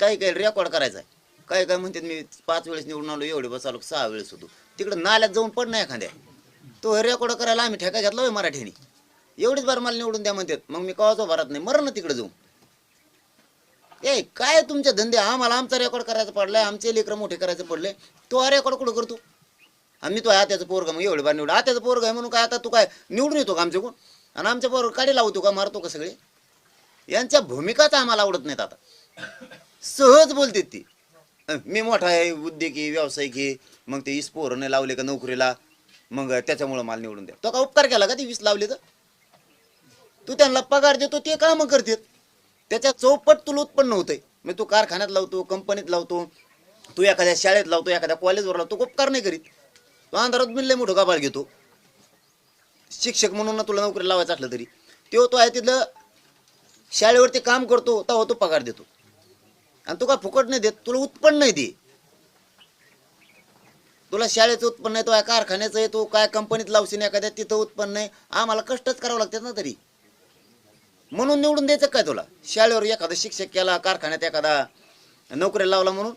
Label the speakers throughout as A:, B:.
A: काही काही रेकॉर्ड करायचा आहे काय काय म्हणतात मी पाच वेळेस निवडून आलो एवढे बस आलो सहा वेळेस होतो. तिकडं नाल्यात जाऊन पड नाही एखाद्या. तो रेकॉर्ड करायला आम्ही ठेका घेतला होय मराठीने एवढीच बार मला निवडून द्या म्हणतात. मग मी कवाच भरत नाही मरण ना तिकडे जाऊन. ए काय तुमचे धंदे? आम्हाला आमचा रेकॉर्ड करायचं पडलाय आमचे लेकर मोठे करायचं पडले तो हा रेकॉर्ड कुठं करतो? आम्ही तो आत्याचं पोरग मग एवढे बार निवड आत्याचं पोरग आहे म्हणून काय आता तू काय निवडून येतो का आमच्याकडून? आणि आमच्या पोरग काढी लावतो का मारतो का सगळे? यांच्या भूमिकाच आम्हाला आवडत नाहीत आता. सहज बोलते ती. मी मोठा आहे उद्योगी व्यावसायिक आहे मग ते वीस पोरं नाही लावले का नोकरीला मग त्याच्यामुळं मला निवडून द्या. तो का उपकार केला का ते वीस लावले तर? तू त्यांना पगार देतो ते कामं करतात. त्याच्या चौपट तुला उत्पन्न होतंय. मग तू कारखान्यात लावतो कंपनीत लावतो तू एखाद्या शाळेत लावतो एखाद्या कॉलेजवर लावतो उपकार नाही करीत. तो अंधारात मिळले मोठं गाबाळ घेतो. शिक्षक म्हणून ना तुला नोकरी लावायचं असलं तरी. तो तो आहे तिथलं शाळेवरती काम करतो तेव्हा तो पगार देतो. आणि तुका फुकट नाही देत तुला उत्पन्न नाही दे तुला शाळेचं उत्पन्न आहे तो कारखान्याचं आहे तो काय कंपनीत लावशील एखाद्या तिथं उत्पन्न आहे आम्हाला कष्टच करावं लागतात ना तरी. म्हणून निवडून द्यायचं काय तुला? शाळेवर एखादा शिक्षक केला कारखान्यात एखादा नोकरी लावला म्हणून.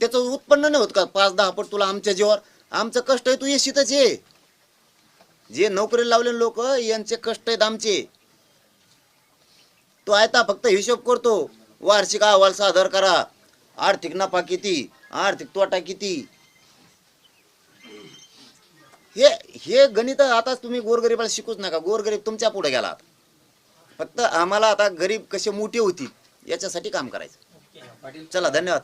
A: त्याचं उत्पन्न नाही होत का? पाच दहा पट तुला आमच्या जीवावर. आमचं कष्ट आहे तू येशीतच ये. जे नोकरी लावले लोक यांचे कष्ट आहेत आमचे. तो आता फक्त हिशोब करतो. वार्षिक अहवाल सादर करा. आर्थिक नफा किती? आर्थिक तोटा किती? हे हे गणित आता तुम्ही गोरगरीबाला शिकूच नका. गोरगरीब तुमच्यापुढे गेला. फक्त आम्हाला आता गरीब कसे मोठे होतील याच्यासाठी काम करायचं. चला धन्यवाद.